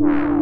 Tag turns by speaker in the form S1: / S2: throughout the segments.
S1: you.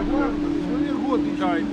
S1: Человек год еще.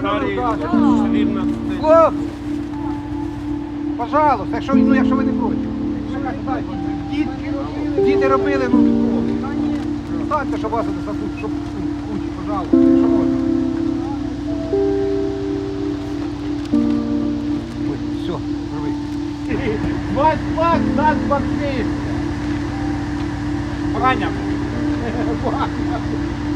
S1: 14
S2: Хлопці! Пожалуйста, якщо, ну, якщо ви не проти. Дітки діти робили, ну, станьте, щоб вас не забудь, щоб ну, кучі, пожалуйста, якщо можна. Ой, все, живи. Вась, Вась, нас бомбит!
S1: Ваня,
S2: що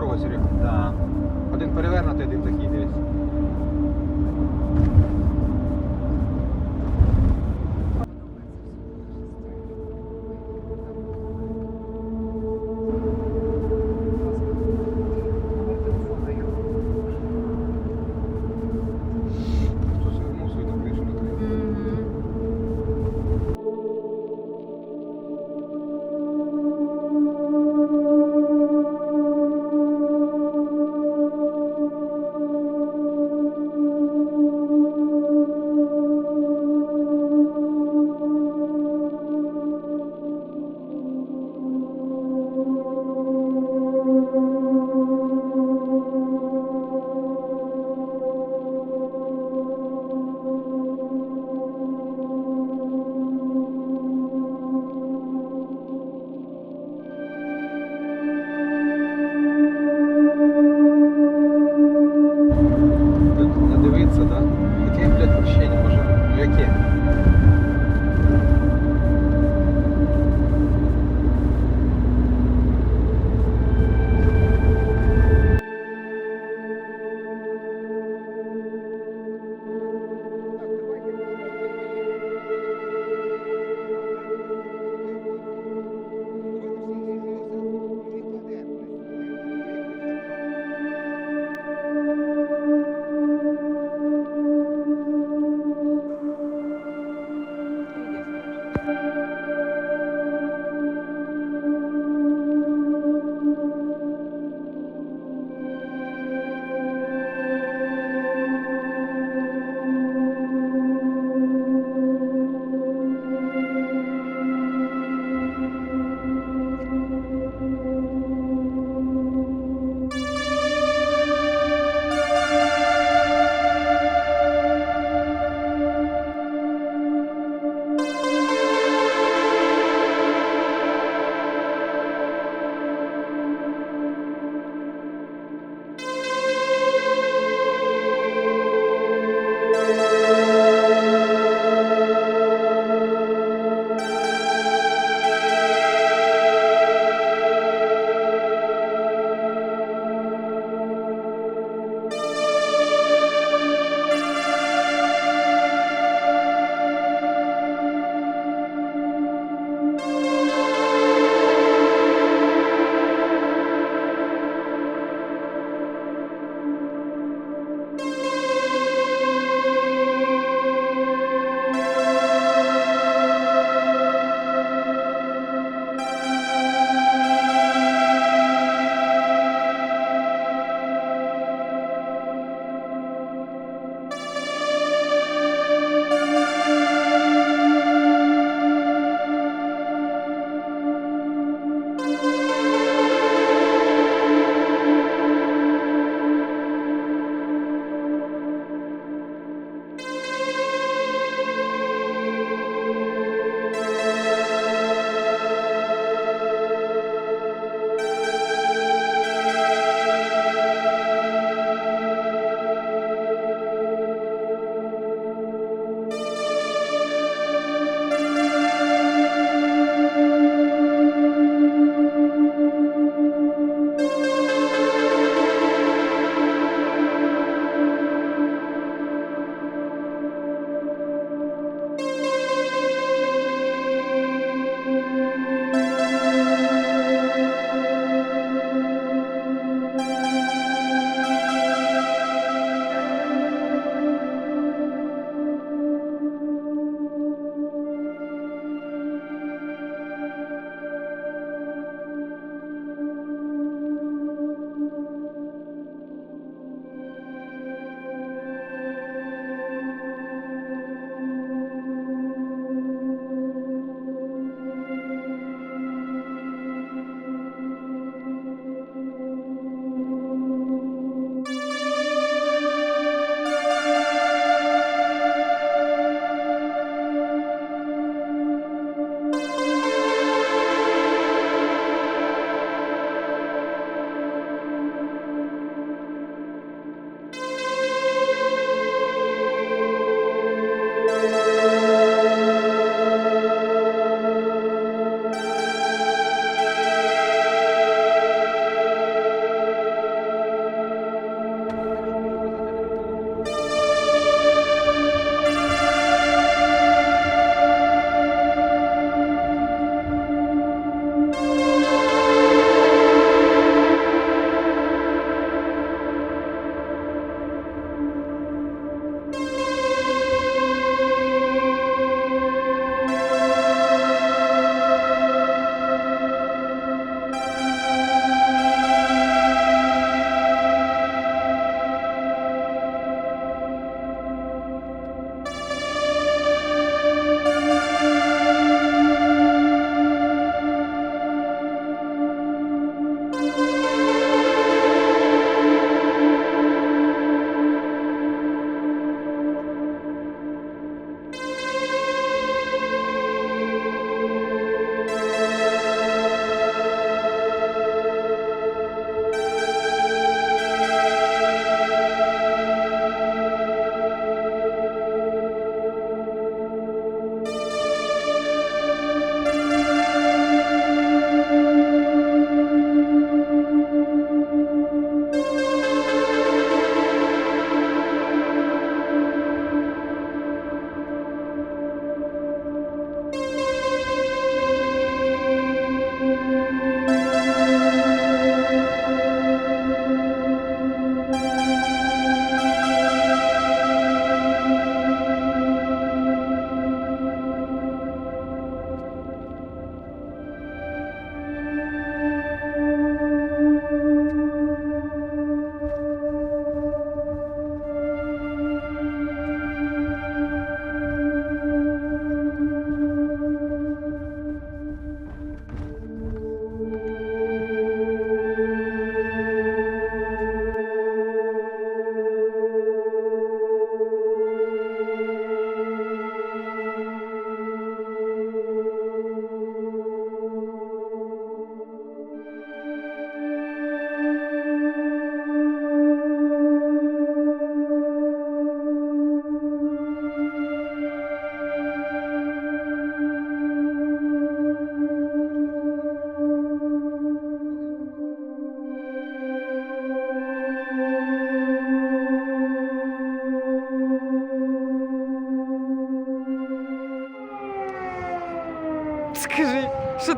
S2: дорозі,
S3: Да.
S2: Один перевернутий, один такий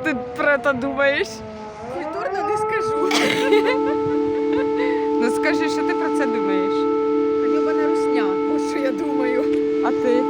S3: ти про це думаєш?
S1: Культурно не скажу.
S3: Ну скажи, що ти про це думаєш?
S1: Йобана русня, ось що я думаю.
S3: А ти?